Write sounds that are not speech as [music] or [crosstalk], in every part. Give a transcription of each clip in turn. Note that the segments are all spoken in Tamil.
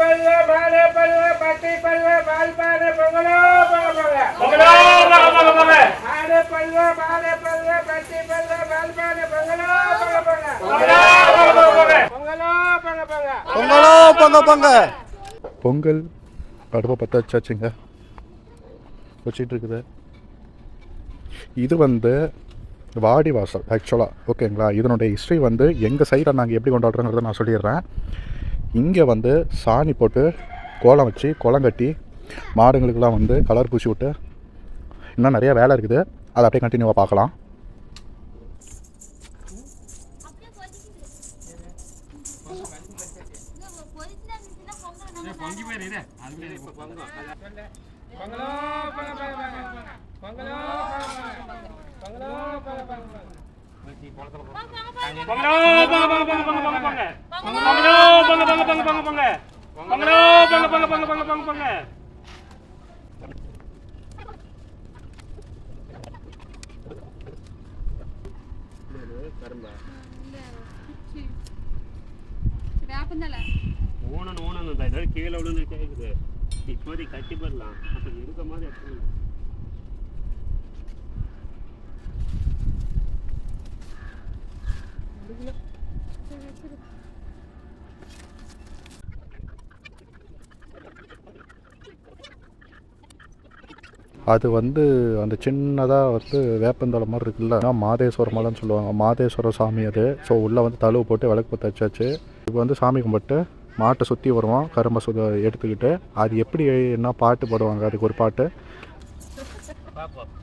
பல்வ மாலை பல்வ பட்டி பல்வ பால் பானை பொங்கலோ பொங்க பொங்க. பொங்கலோ பொங்க பொங்க பொங்க ஆடு பல்வ மாலை பல்வ பட்டி பல்வ பால் பானை பொங்கலோ பொங்க பொங்க. பொங்கலோ பொங்க பொங்க பொங்க. பொங்கலோ பொங்க பொங்க. பொங்கலோ பொங்க பொங்க. பொங்கல் அடுப்பை பற்ற வச்சாச்சுங்க வச்சிட்டு இருக்குது இது வந்து வாடி வாசல் ஆக்சுவலாக ஓகேங்களா? இதனுடைய ஹிஸ்ட்ரி வந்து எங்கள் சைடில் நாங்கள் எப்படி கொண்டாடுறோங்கிறத நான் சொல்லிடுறேன். இங்கே வந்து சாணி போட்டு கோலம் வச்சு கோலம் கட்டி மாடுங்களுக்கெல்லாம் வந்து கலர் பூசி விட்டு இன்னும் நிறைய வேலை இருக்குது அதை அப்படியே கண்டினியூவாக பார்க்கலாம் பொங்கலோ பங்க பங்க பங்க பங்க பங்க. பொங்க பங்க பங்க பங்க பங்க பங்க பங்க. ஊனன் ஊனன் கீழே விழுந்து கேட்குது இப்போதைக்கு கட்டி போடலாம். இருக்க மாதிரி அது வந்து அந்த சின்னதாக வந்து வேப்பந்தலை மாதிரி இருக்குல்ல? மாதேஸ்வர மலைன்னு சொல்லுவாங்க. மாதேஸ்வர சாமி அது. ஸோ உள்ளே வந்து தழுவு போட்டு விளக்கு பற்ற வச்சாச்சு. இப்போ வந்து சாமி கும்பிட்டு மாட்டை சுற்றி வருவோம். கரும்பை சுத எடுத்துக்கிட்டு. அது எப்படி என்ன பாட்டு பாடுவாங்க? அதுக்கு ஒரு பாட்டு. பார்ப்போம்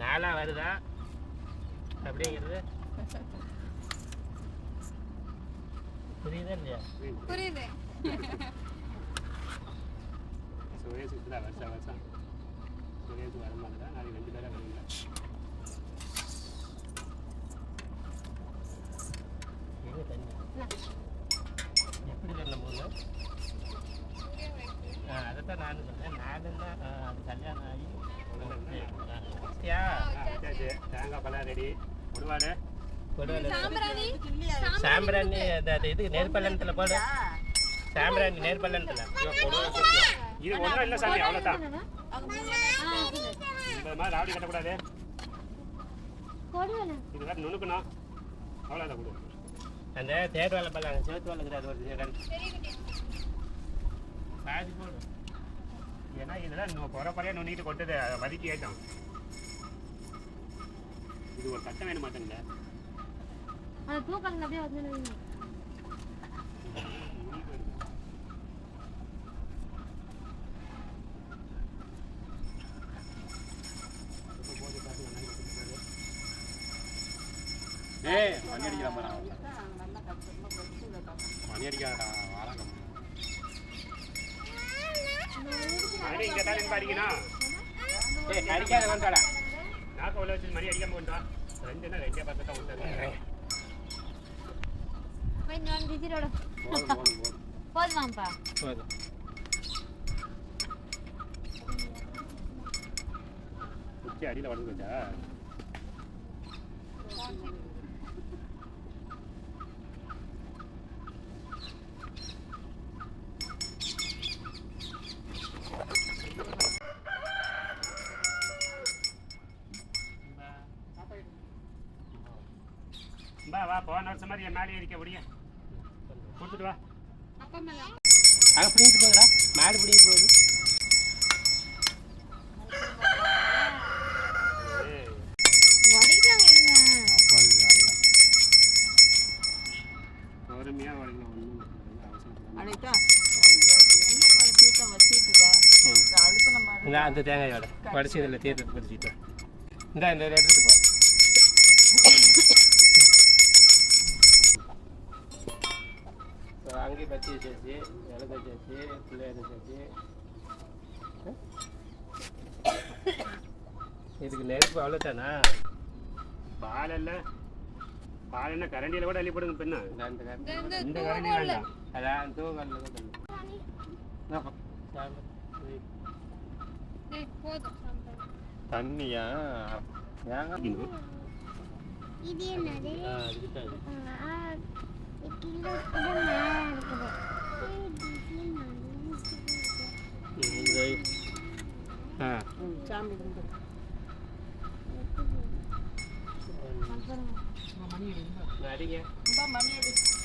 நாளா வருதா? அப்படிங்கிறது. புரியுதா இல்லையா? புரியுது. [laughs] சுரேஷ் இப்படிதான் வருஷம் வருஷம் சுரேஷ் வரும்போது தான் நாளைக்கு ரெண்டு பேரும் வருவீங்க எப்படி தெரியல ஆ அதைத்தான் நானும் சொன்னேன் நானும் தான் அது கல்யாணம் ஆகி தேங்காய் பழம் ரெடி கொடுவாடு கொடுவாடு சாம்பிராணி இது நெருப்பள்ளத்தில் போடு சாம்பிராணி. நெருப்பள்ளத்தில் இது ஒன்றும் இல்லை சாமி அவ்வளோதான் இந்த மாதிரி ராவடி கட்டக்கூடாது. இது வேறு நுணுக்கணும். அவ்வளோதான் கொடு. அந்த தேர் வேலை பண்ணாங்க சேர்த்து வேலை அது ஒரு பாதி போடு. ஏன்னா இதெல்லாம் குறை குறையா நுண்ணிட்டு கொட்டது. அதை வதக்கி ஏற்றம் இது ஒரு கட்டம் வேணும் மாட்டேங்க அந்த தூக்கல் அப்படியே வந்து நின்னு. ஏய் மணி அடிக்கிறான் பாரு அவன். மணி அடிக்காதடா வாராங்க தான் நின்று அடிக்கணும் ஏய் அடிக்காத வந்தாடா உள்ள வச்சு மணி அடிக்காம கொண்டு வா ரெண்டே தான் நான் போதுமாப்பா போதும் அடியில் வச்சா பா வா போன வருஷம் மாதிரி என் மேலே இருக்க முடியும் கொடுத்துட்டு வா. அங்கே பிடிங்கிட்டு போகுதுடா மாடு பிடிங்கிட்டு போகுது. பொறுமையாக உடைக்கணும் ஒன்றும் இந்த அந்த தேங்காயோட. படிச்சு இதில் தீர்த்து படிச்சுட்டு இந்த இந்த இதை எடுத்துட்டு போ. அங்கேயே பச்சி வச்சாச்சு விளக்கு வச்சாச்சு பிள்ளையார் வச்சாச்சு இதுக்கு நெருப்பு அவ்வளோதானா பால் இல்லை. பால் என்ன கரண்டியில் கூட அள்ளி போடுங்க பின்ன இந்த கரண்டி இந்த இந்த. தூவ கரண்டி போடல. வேண்டாம். அதான் மணி எடுங்க மணி எடுங்க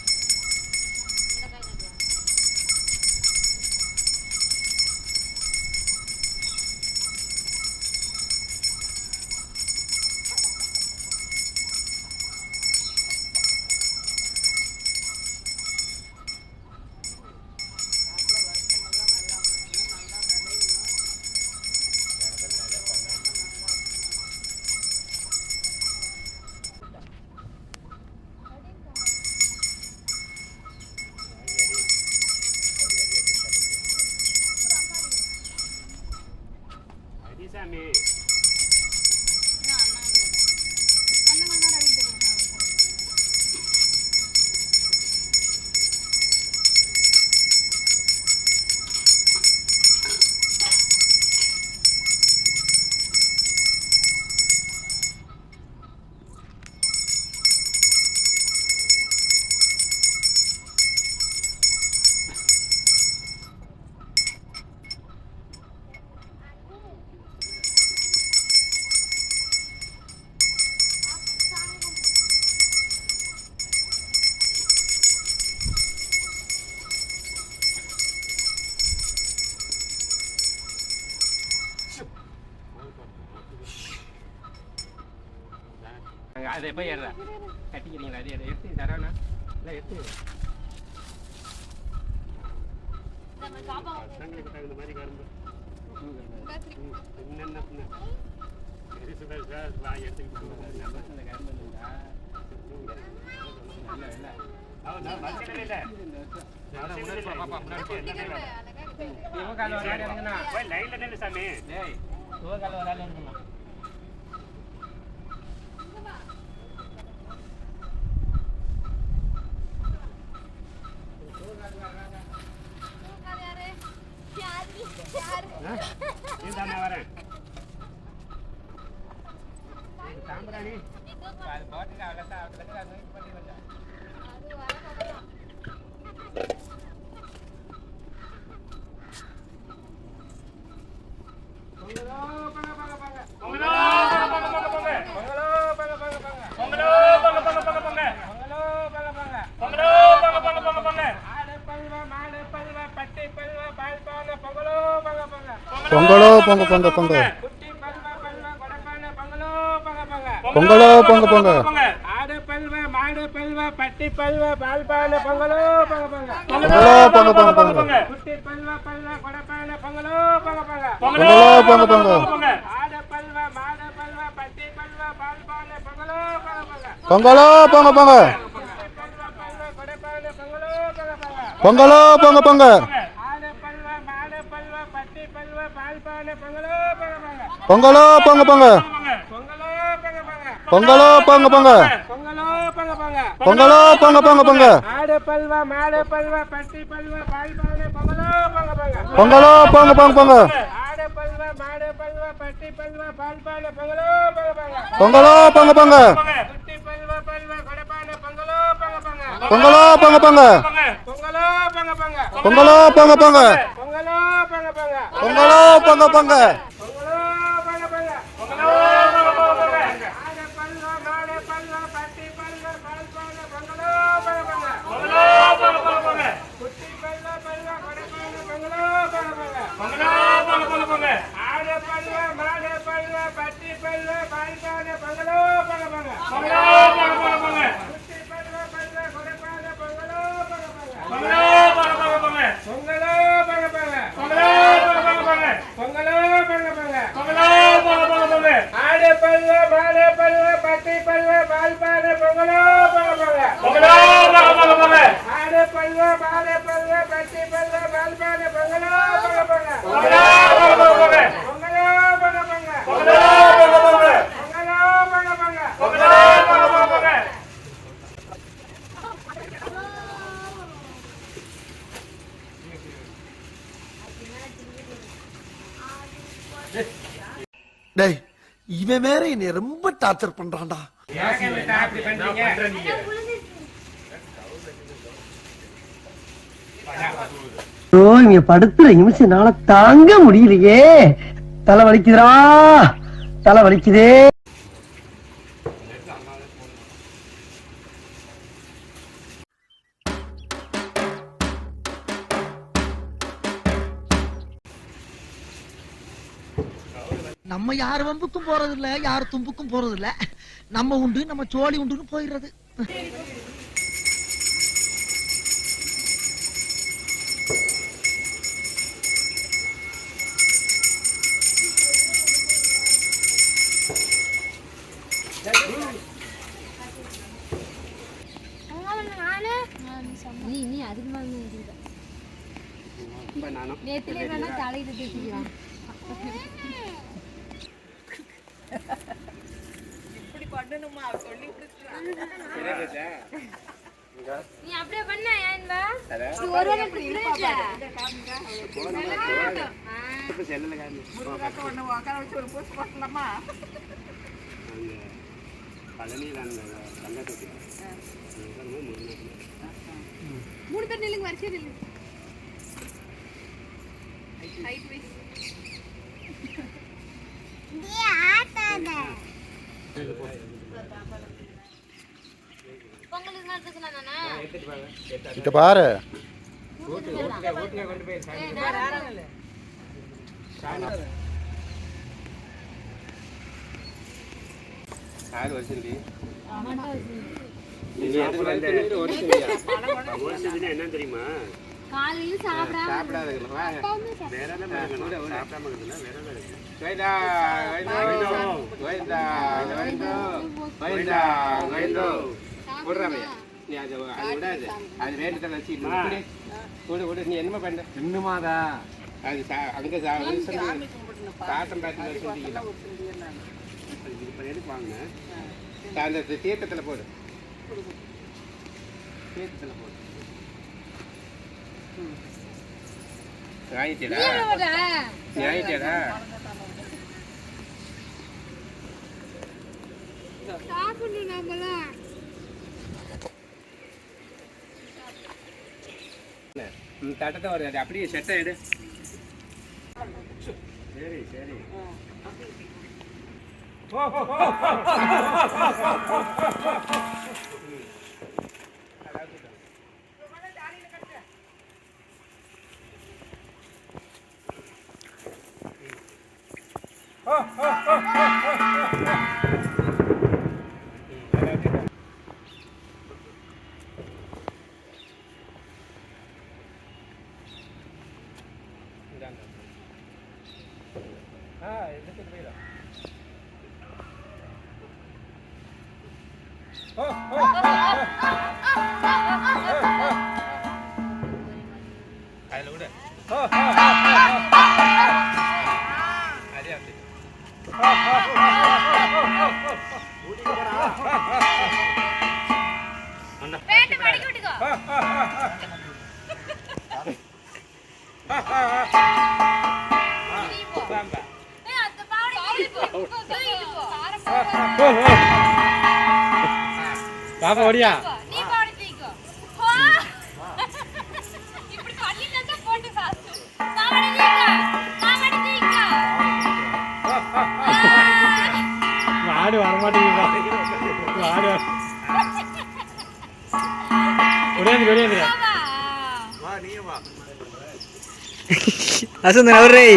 அதை போய் ஏறா கட்டிக்கிறீங்களா? அது எடுத்து தரேண்ணா. இல்லை எடுத்து. சிவகால ஒரு ஆள் இருக்குண்ணா லைன்ல நின்று சாமி. சிவகால ஒரு ஆள் இருக்குண்ணா பொங்கலோ பொங்க பொங்க பொங்க. பொங்கலோ பொங்க பொங்க. பல்வா பட்டி பல்வா பால் பால பொங்கலோ பங்க பங்க. பொங்கலோ பங்க பங்க. பொங்கலோ பங்க பங்க. பொங்கலோ பங்க பங்க. பொங்கலோ பங்க பங்க. பொங்கலோ பொங்க பொங்க பொங்க பொங்கலோ பொங்க பொங்க பொங்க பொங்கலோ பொங்க பொங்க பொங்கலோ பொங்க பொங்க பொங்கலோ பொங்க பொங்க பொங்கலோ பொங்க பொங்க டேய் இவன் வேற என்னை ரொம்ப டார்ச்சர் பண்றான்டா. ஓ படுத்துற நிமிஷம் நாள தாங்க முடியலையே. தலை வலிக்குதுரா தலை வலிக்குதே. நம்ம யார் வம்புக்கும் போறது இல்ல யார் தும்புக்கும் போறது இல்ல நம்ம உண்டு நம்ம சோழி உண்டுன்னு போயிடுறது. நீ நீ அதுக்கு மேல. நேத்துல வேணா தலையில தூக்கிக்கலாம் இப்படி பண்ணணுமா சொல்லி கொடுத்துருவாங்க நீ அப்படியே பண்ண ஏன்பா இது ஒரு வாரம் இப்படி இல்ல முருகாக்க ஒண்ணு உட்கார வச்சு ஒரு பூச்சி போட்டலாமா மூணு பேர் நில்லுங்க வரிசையா நில்லுங்க ஹைட் வைஸ் இங்க பாரு. என்ன தெரியுமா காலையில சாப்பிடாம அப்பாவுமே கோயிந்தா கோயிந்தா கோயிந்தா கோயிந்தா கோயிந்தா விடுறாமையா நீ அது அது விடாது. அது வேண்டுதல் வச்சு விடு விடு விடு நீ என்ன பண்ண? இன்னுமாதா அது சா- அங்க சா- சாத்தம் பார்த்து இப்போ எதுக்கு வாங்கினேன் அந்த தீர்த்தத்தில் போடு. தீர்த்தத்தில் போடு. நீ வாங்கிட்டேடா சாப்பிடணும் நம்மளாம் தட்டத்தை வருது அது அப்படியே செட்டை எடு சரி சரி ஆ எடுத்துட்டு போயிடலாம் அதில் விடு அதே அப்படி பேட்டை மடக்கி விட்டுக்கோ நீ பாப்பா ஓடியா? மாடு வரமாட்டேங்குது மாடு வரமாட்டேங்குது ஆடு வா நீ வா. அசந்தன் அவரே.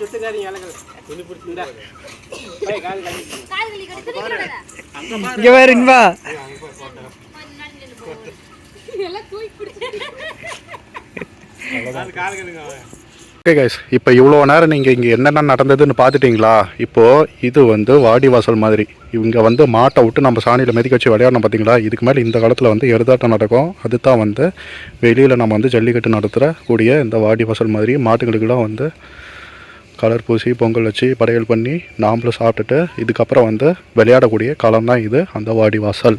இது சுட்டுக்காதீங்க இலக்கல துணி பிடிச்சிருந்தா போய் கால் கட்டி கால் வலி கடி துணிக்கறடா இங்க வேற இன்பா. எல்லாம் தூக்கி பிடிச்சு கால் கட்டுங்க ஓகே கைஸ் இப்போ இவ்வளோ நேரம் நீங்கள் இங்கே என்னென்ன நடந்ததுன்னு பார்த்துட்டிங்களா இப்போது இது வந்து வாடிவாசல் மாதிரி. இவங்க வந்து மாட்டை விட்டு நம்ம சாணியில் மிதிக்க வச்சு விளையாடணும் பார்த்தீங்களா இதுக்கு மேலே இந்த காலத்தில் வந்து எருதாட்டம் நடக்கும். அதுதான் வந்து வெளியில் நம்ம வந்து ஜல்லிக்கட்டு நடத்துகிற கூடிய இந்த வாடிவாசல் மாதிரி மாட்டுகளுக்கெல்லாம் வந்து கலர் பூசி பொங்கல் வச்சு படையல் பண்ணி நாமளும் சாப்பிட்டுட்டு இதுக்கப்புறம் வந்து விளையாடக்கூடிய காலம் தான் இது அந்த வாடி வாசல்.